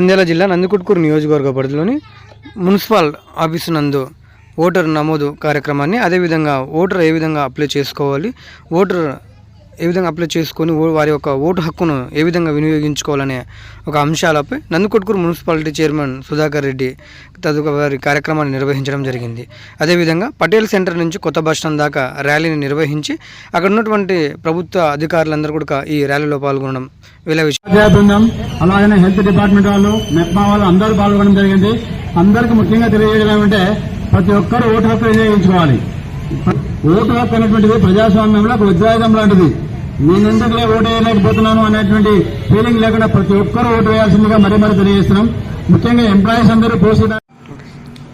నంద్యాల జిల్లా నందికొట్కూరు నియోజకవర్గ పరిధిలోని మున్సిపల్ ఆఫీసు నందు ఓటర్ నమోదు కార్యక్రమాన్ని అదేవిధంగా ఓటర్ ఏ విధంగా అప్లై చేసుకోవాలి ఓటర్ ఏ విధంగా అప్లై చేసుకొని వారి యొక్క ఓటు హక్కును ఏ విధంగా వినియోగించుకోవాలనే ఒక అంశాలపై నందికొట్కూరు మున్సిపాలిటీ చైర్మన్ సుధాకర్ రెడ్డి తదుపరి కార్యక్రమాన్ని నిర్వహించడం జరిగింది. అదేవిధంగా పటేల్ సెంటర్ నుంచి కొత్త బస్టాండ్ దాకా ర్యాలీని నిర్వహించి అక్కడ ఉన్నటువంటి ప్రభుత్వ అధికారులందరూ కూడా ఈ ర్యాలీలో పాల్గొనడం వీళ్ళ విషయం అలాగనే హెల్త్ డిపార్ట్మెంట్ వాళ్ళు మెప్మా వాళ్ళు అందరూ పాల్గొనడం జరిగింది. అందరికి ముఖ్యంగా తెలియజేయడం ఏమంటే ప్రతి ఒక్కరు ఓటు హక్కు వినియోగించుకోవాలి. ఓటు హక్కు అనేటువంటిది ప్రజాస్వామ్యంలో ఒక ఉద్వేగం లాంటిది. నేను ఎందుకులే ఓటు వేయలేకపోతున్నాను అనేటువంటి ఫీలింగ్ లేకుండా ప్రతి ఒక్కరూ ఓటు వేయాల్సిందిగా మరీ మరీ తెలియజేస్తున్నాం. ముఖ్యంగా ఎంప్లాయీస్ అందరూ పోసి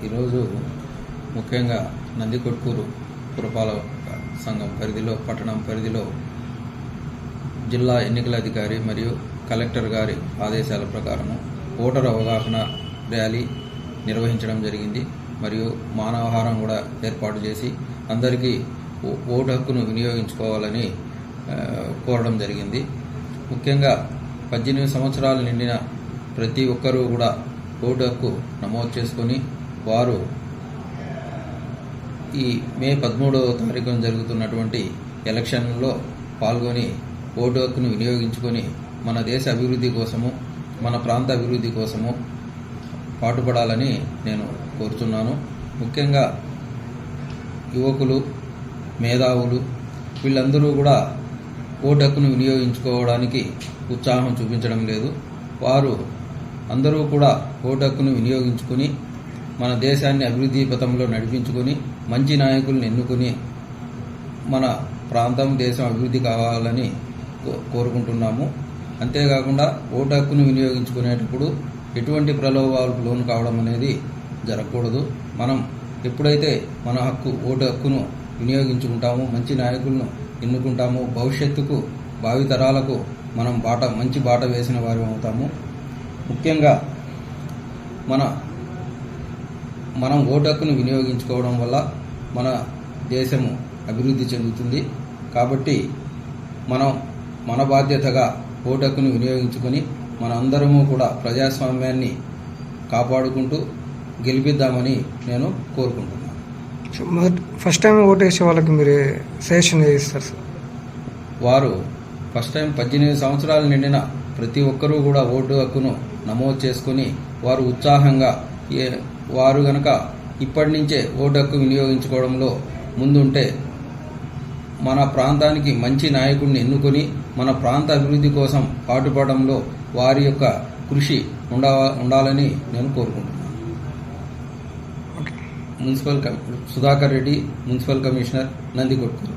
ఈరోజు ముఖ్యంగా నందికొట్కూరు పురపాలక సంఘం పరిధిలో పట్టణం పరిధిలో జిల్లా ఎన్నికల అధికారి మరియు కలెక్టర్ గారి ఆదేశాల ప్రకారం ఓటర్ అవగాహన ర్యాలీ నిర్వహించడం జరిగింది. మరియు మానవహారం కూడా ఏర్పాటు చేసి అందరికీ ఓ- ఓటు హక్కును వినియోగించుకోవాలని కోరడం జరిగింది. ముఖ్యంగా పద్దెనిమిది సంవత్సరాలు నిండిన ప్రతి ఒక్కరూ కూడా ఓటు హక్కు నమోదు చేసుకొని వారు ఈ మే పదమూడవ తారీఖున జరుగుతున్నటువంటి ఎలక్షన్లో పాల్గొని ఓటు హక్కును వినియోగించుకొని మన దేశ అభివృద్ధి కోసము మన ప్రాంత అభివృద్ధి కోసము పాటుపడాలని నేను కోరుతున్నాను. ముఖ్యంగా యువకులు మేధావులు వీళ్ళందరూ కూడా ఓటు హక్కును వినియోగించుకోవడానికి ఉత్సాహం చూపించడం లేదు. వారు అందరూ కూడా ఓటు హక్కును వినియోగించుకుని మన దేశాన్ని అభివృద్ధి పథంలో నడిపించుకొని మంచి నాయకులను ఎన్నుకొని మన ప్రాంతం దేశం అభివృద్ధి కావాలని కో- కోరుకుంటున్నాము. అంతేకాకుండా ఓటు హక్కును వినియోగించుకునేటప్పుడు ఎటువంటి ప్రలోభాలకు లోను కావడం అనేది జరగకూడదు. మనం ఎప్పుడైతే మన హక్కు ఓటు హక్కును వినియోగించుకుంటామో మంచి నాయకులను ఎన్నుకుంటాము. భవిష్యత్తుకు భావితరాలకు మనం బాట మంచి బాట వేసిన వారి అవుతాము. ముఖ్యంగా మన మనం ఓటు హక్కును వినియోగించుకోవడం వల్ల మన దేశము అభివృద్ధి చెందుతుంది. కాబట్టి మనం మన బాధ్యతగా ఓటు హక్కును వినియోగించుకొని మన అందరము కూడా ప్రజాస్వామ్యాన్ని కాపాడుకుంటూ గెలిపిద్దామని నేను కోరుకుంటున్నాను. ఫస్ట్ టైం ఓటు వేసే వాళ్ళకి మీరు సజెషన్ ఇస్తారు సార్ వారు ఫస్ట్ టైం పద్దెనిమిది సంవత్సరాలు నిండిన ప్రతి ఒక్కరూ కూడా ఓటు హక్కును నమోదు చేసుకుని వారు ఉత్సాహంగా ఏ వారు గనక ఇప్పటి నుంచే ఓటు హక్కు వినియోగించుకోవడంలో ముందుంటే మన ప్రాంతానికి మంచి నాయకుడిని ఎన్నుకొని మన ప్రాంత అభివృద్ధి కోసం పాటుపడడంలో వారి యొక్క కృషి ఉండ ఉండాలని నేను కోరుకుంటున్నాను. Municipal Sudhakar Reddy municipal commissioner Nandikotkur